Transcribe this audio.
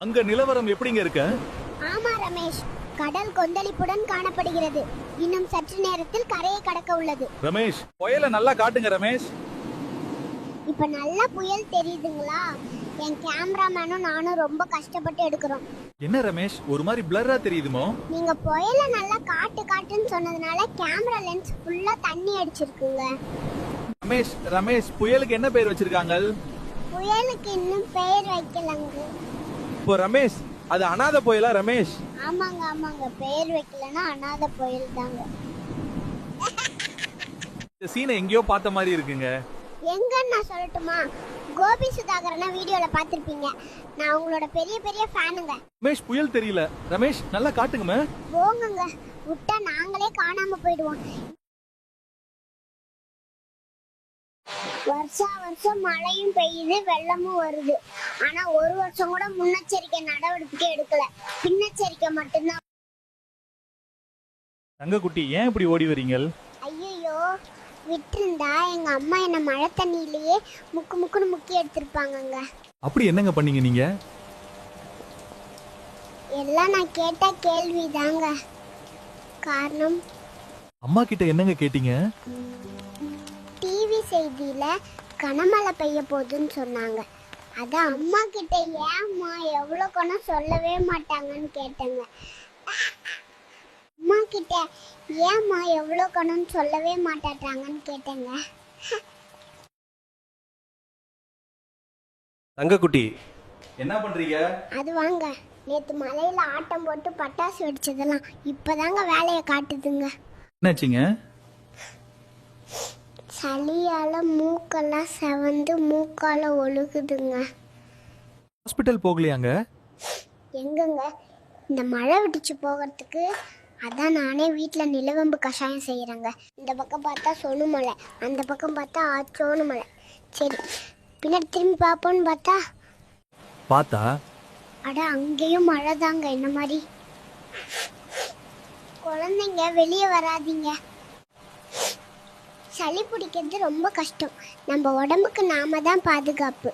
அங்க நிலவரம் எப்படிங்க இருக்க? ஆமா ரமேஷ். கடல் கொந்தளிப்புடன் காணப்படுகிறது. இன்னும் சற்று நேரத்தில் கரையை கடக்க உள்ளது. ரமேஷ் புயலை நல்லா காட்டுங்க ரமேஷ். இப்ப நல்ல புயல் தெரியுதுங்களா? என் கேமராமேனும் நானும் ரொம்ப கஷ்டப்பட்டு எடுக்கிறோம். என்ன ரமேஷ்? ஒரு மாதிரி பிளர்ரா தெரியுதுமோ? நீங்க புயல நல்லா காட்டு காட்டுன்னு சொன்னதுனால கேமரா லென்ஸ் ஃபுல்லா தண்ணி அடிச்சிருக்குங்க. ரமேஷ் ரமேஷ் புயலுக்கு என்ன பேர் வச்சிருக்காங்க? புயலுக்கு இன்னும் பெயர் வைக்கலங்க. இப்போ ரமேஷ் அது அனாதை புயலா ரமேஷ்? ஆமாங்க ஆமாங்க. பெயர் வைக்கலன்னா அனாதை புயல் தாங்க. இந்த சீனை எங்கேயோ பார்த்த மாதிரி இருக்குங்க. எங்கன்னு நான் சொல்லட்டுமா? கோபி சுதாகரனை வீடியோல பார்த்திருப்பீங்க. நான் உங்களோட பெரிய பெரிய ஃபேனுங்க. ரமேஷ் புயல் தெரியல. ரமேஷ் நல்லா காட்டுங்கமே போங்கங்க. விட்டா நாங்களே காணாம போயிடுவோம். வருஷா வருஷம் மழையும் பெய்யுது வெள்ளமும் வருது. ஆனா ஒரு வருஷம் கூட முன்னெச்சரிக்கை நடவடிக்கை எடுக்கல. பின்னெச்சரிக்கை மட்டும்தான். தங்கக்குட்டி ஏன் இப்படி ஓடி வரீங்க ஐயோ விட்டிருந்தா எங்க அம்மா என்ன மழை தண்ணியிலேயே முக்கு முக்குன்னு முக்கி எடுத்திருப்பாங்கங்க. அப்படி என்னங்க பண்ணீங்க நீங்க? எல்லாம் நான் கேட்ட கேள்விதாங்க. காரணம்? அம்மா கிட்ட என்னங்க கேட்டீங்க? செய்தியில கனமழை பெய்ய போகுதுன்னு சொன்னாங்க. அதான் அம்மா கிட்ட ஏம்மா எவ்வளோ குணம் சொல்லவே மாட்டாங்கன்னு கேட்டேங்க. அம்மா கிட்ட ஏம்மா எவ்வளோ குணம்னு சொல்லவே மாட்டாட்டாங்கன்னு கேட்டேங்க. தங்கக்குட்டி என்ன பண்றீங்க? அது வாங்க. நேத்து மலையில ஆட்டம் போட்டு பட்டாசு வெடிச்சதெல்லாம் இப்பதாங்க வேலையை காட்டுதுங்க. என்னாச்சுங்க? சளியால மூக்கெல்லாம் செவந்து மூக்கால ஒழுகுதுங்க. ஹாஸ்பிட்டல் போகலையாங்க? எங்கங்க? இந்த மழை விட்டுச்சு போகிறதுக்கு அதான் நானே வீட்டில் நிலவம்பு கஷாயம் செய்கிறேங்க இந்த பக்கம் பார்த்தா சொனுமலை அந்த பக்கம் பார்த்தா சோனுமலை சரி பின்னாடி திரும்பி பார்ப்போன்னு பார்த்தா? பார்த்தா? அட அங்கேயும் மழை தாங்க என்ன மாதிரி? குழந்தைங்க வெளியே வராதீங்க. சளி பிடிக்கிறது ரொம்ப கஷ்டம். நம்ம உடம்புக்கு நாம தான் பாதுகாப்பு.